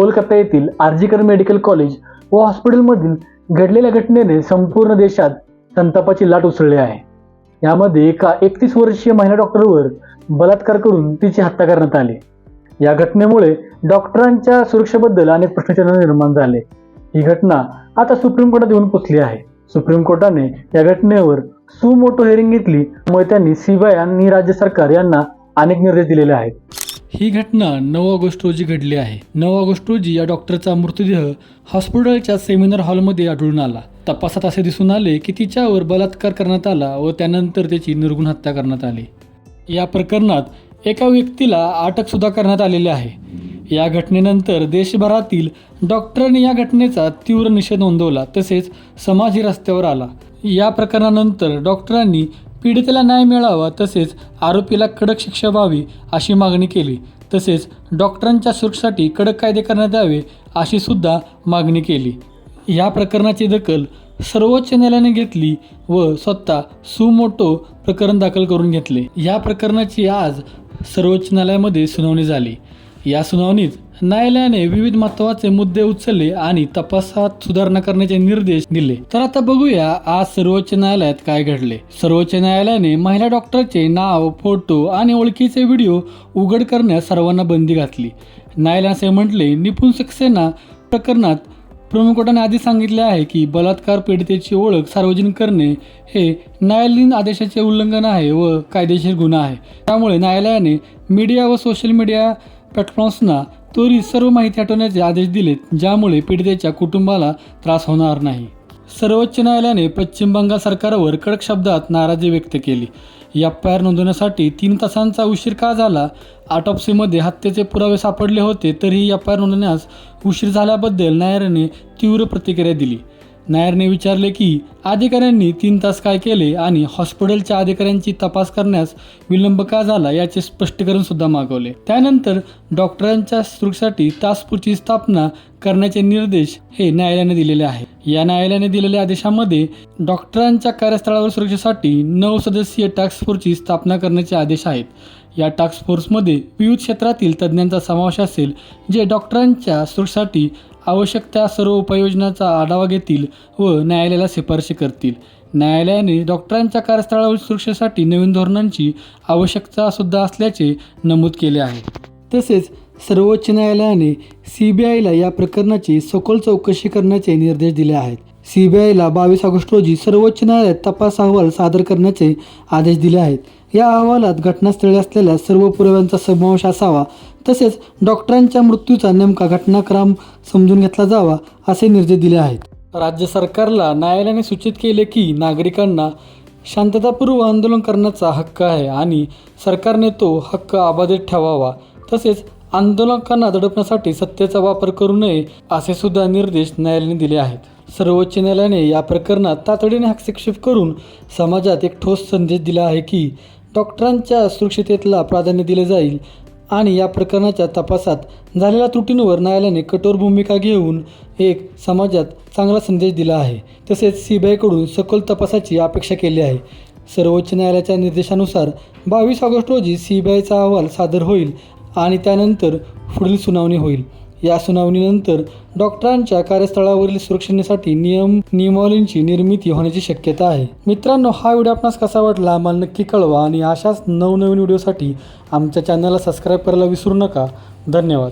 कोलकाता येथील RG Kar medical college व हॉस्पिटलमधील घडलेल्या घटनेने संपूर्ण देशात संतापाची लाट उसळली आहे. यामध्ये एका एकतीस वर्षीय महिला डॉक्टरवर बलात्कार करून तिची हत्या करण्यात आली. या घटनेमुळे डॉक्टरांच्या सुरक्षेबद्दल अनेक प्रश्नचिन्ह निर्माण झाले. ही घटना आता सुप्रीम कोर्टात येऊन पोचली आहे. सुप्रीम कोर्टाने या घटनेवर सुमोटो हेरिंग घेतली त्यामुळे त्यांनी सीबीआय आणि राज्य सरकार यांना अनेक निर्देश दिलेले आहेत. ही घटना नऊ ऑगस्ट रोजी घडली आहे. नऊ ऑगस्ट रोजी या डॉक्टरचा मृतदेह हॉस्पिटलच्या सेमिनार हॉलमध्ये आढळून आला. तपासात असे दिसून आले की तिच्यावर बलात्कार करण्यात आला व त्यानंतर त्याची निर्गुण हत्या करण्यात आली. या प्रकरणात एका व्यक्तीला अटकसुद्धा करण्यात आलेली आहे. या घटनेनंतर देशभरातील डॉक्टरांनी या घटनेचा तीव्र निषेध नोंदवला तसेच समाजही रस्त्यावर आला. या प्रकरणानंतर डॉक्टरांनी पीडितेला न्याय मिळावा तसेच आरोपीला कडक शिक्षा व्हावी अशी मागणी केली. तसेच डॉक्टरांच्या सुरक्षेसाठी कडक कायदे करण्यात यावे अशी सुद्धा मागणी केली. या प्रकरणाची दखल सर्वोच्च न्यायालयाने घेतली व स्वतः सुमोटो प्रकरण दाखल करून घेतले. या प्रकरणाची आज सर्वोच्च न्यायालयामध्ये सुनावणी झाली. या सुनावणीत न्यायालयाने विविध महत्त्वाचे मुद्दे उचलले आणि तपासात सुधारणा करण्याचे निर्देश दिले. तर आता बघूया आज सर्वोच्च न्यायालयात काय घडले. सर्वोच्च न्यायालयाने महिला डॉक्टरचे नाव फोटो आणि ओळखीचे व्हिडिओ उघड करण्यास सर्वांना बंदी घातली. न्यायालयाने असे म्हटले निपुण सक्सेना प्रकरणात प्रमुख कोर्टाने आधी सांगितले आहे की बलात्कार पीडितेची ओळख सार्वजनिक करणे हे न्यायालयीन आदेशाचे उल्लंघन आहे व कायदेशीर गुन्हा आहे. त्यामुळे न्यायालयाने मीडिया व सोशल मीडिया प्लॅटफॉर्म्सना त्वरित सर्व माहिती हटवण्याचे आदेश दिलेत ज्यामुळे पीडितेच्या कुटुंबाला त्रास होणार नाही. सर्वोच्च न्यायालयाने पश्चिम बंगाल सरकारवर कडक शब्दात नाराजी व्यक्त केली. एफ आय आर नोंदवण्यासाठी तीन तासांचा उशीर का झाला? ऑटोप्सीमध्ये हत्येचे पुरावे सापडले होते तरीही एफ आय आर नोंदवण्यास उशीर झाल्याबद्दल न्यायालयाने तीव्र प्रतिक्रिया दिली. नायरने विचारले की अधिकाऱ्यांनी तीन तास काय केले आणि हॉस्पिटलच्या अधिकाऱ्यांची तपास करण्यास विलंब का झाला याचे स्पष्टीकरण सुद्धा मागवले. त्यानंतर डॉक्टरांच्या सुरक्षेसाठी तासपूरची स्थापना करण्याचे निर्देश हे न्यायालयाने दिलेले आहे. या न्यायालयाने दिलेल्या आदेशामध्ये डॉक्टरांच्या कार्यस्थळावर सुरक्षेसाठी नऊ सदस्यीय टास्क फोर्सची स्थापना करण्याचे आदेश आहेत. या टास्क फोर्समध्ये विविध क्षेत्रातील तज्ज्ञांचा समावेश असेल जे डॉक्टरांच्या सुरक्षेसाठी आवश्यक त्या सर्व उपाययोजनांचा आढावा घेतील व न्यायालयाला शिफारशी करतील. न्यायालयाने डॉक्टरांच्या कार्यस्थळावर सुरक्षेसाठी नवीन धोरणांची आवश्यकता सुद्धा असल्याचे नमूद केले आहे. तसेच सर्वोच्च न्यायालयाने सी बी आयला या प्रकरणाची सखोल चौकशी करण्याचे निर्देश दिले आहेत. सी बी आयला बावीस ऑगस्ट रोजी सर्वोच्च न्यायालयात तपास अहवाल सादर करण्याचे आदेश दिले आहेत. या अहवालात घटनास्थळी असलेल्या सर्व पुराव्यांचा समावेश असावा तसेच डॉक्टरांच्या मृत्यूचा नेमका घटनाक्रम समजून घेतला जावा असे निर्देश दिले आहेत. राज्य सरकारला न्यायालयाने सूचित केले की नागरिकांना शांततापूर्व आंदोलन करण्याचा हक्क आहे आणि सरकारने तो हक्क अबाधित ठेवावा तसेच आंदोलकांना दडपण्यासाठी सत्तेचा वापर करू नये असे सुद्धा निर्देश न्यायालयाने दिले आहेत. सर्वोच्च न्यायालयाने या प्रकरणात तातडीने हस्तक्षेप करून समाजात एक ठोस संदेश दिला आहे की डॉक्टरांच्या सुरक्षिततेला प्राधान्य दिले जाईल आणि या प्रकरणाच्या तपासात झालेल्या त्रुटींवर न्यायालयाने कठोर भूमिका घेऊन एक समाजात चांगला संदेश दिला आहे. तसेच सी बी आयकडून सखोल तपासाची अपेक्षा केली आहे. सर्वोच्च न्यायालयाच्या निर्देशानुसार बावीस ऑगस्ट रोजी सी बी आयचा अहवाल सादर होईल आणि त्यानंतर पुढील सुनावणी होईल. या सुनावणीनंतर डॉक्टरांच्या कार्यस्थळावरील सुरक्षेसाठी नियम नियमावलींची निर्मिती होण्याची शक्यता आहे. मित्रांनो हा व्हिडिओ आपणास कसा वाटला? आम्हाला नक्की कळवा आणि अशाच नवनवीन व्हिडिओसाठी आमच्या चॅनलला सबस्क्राईब करायला विसरू नका. धन्यवाद.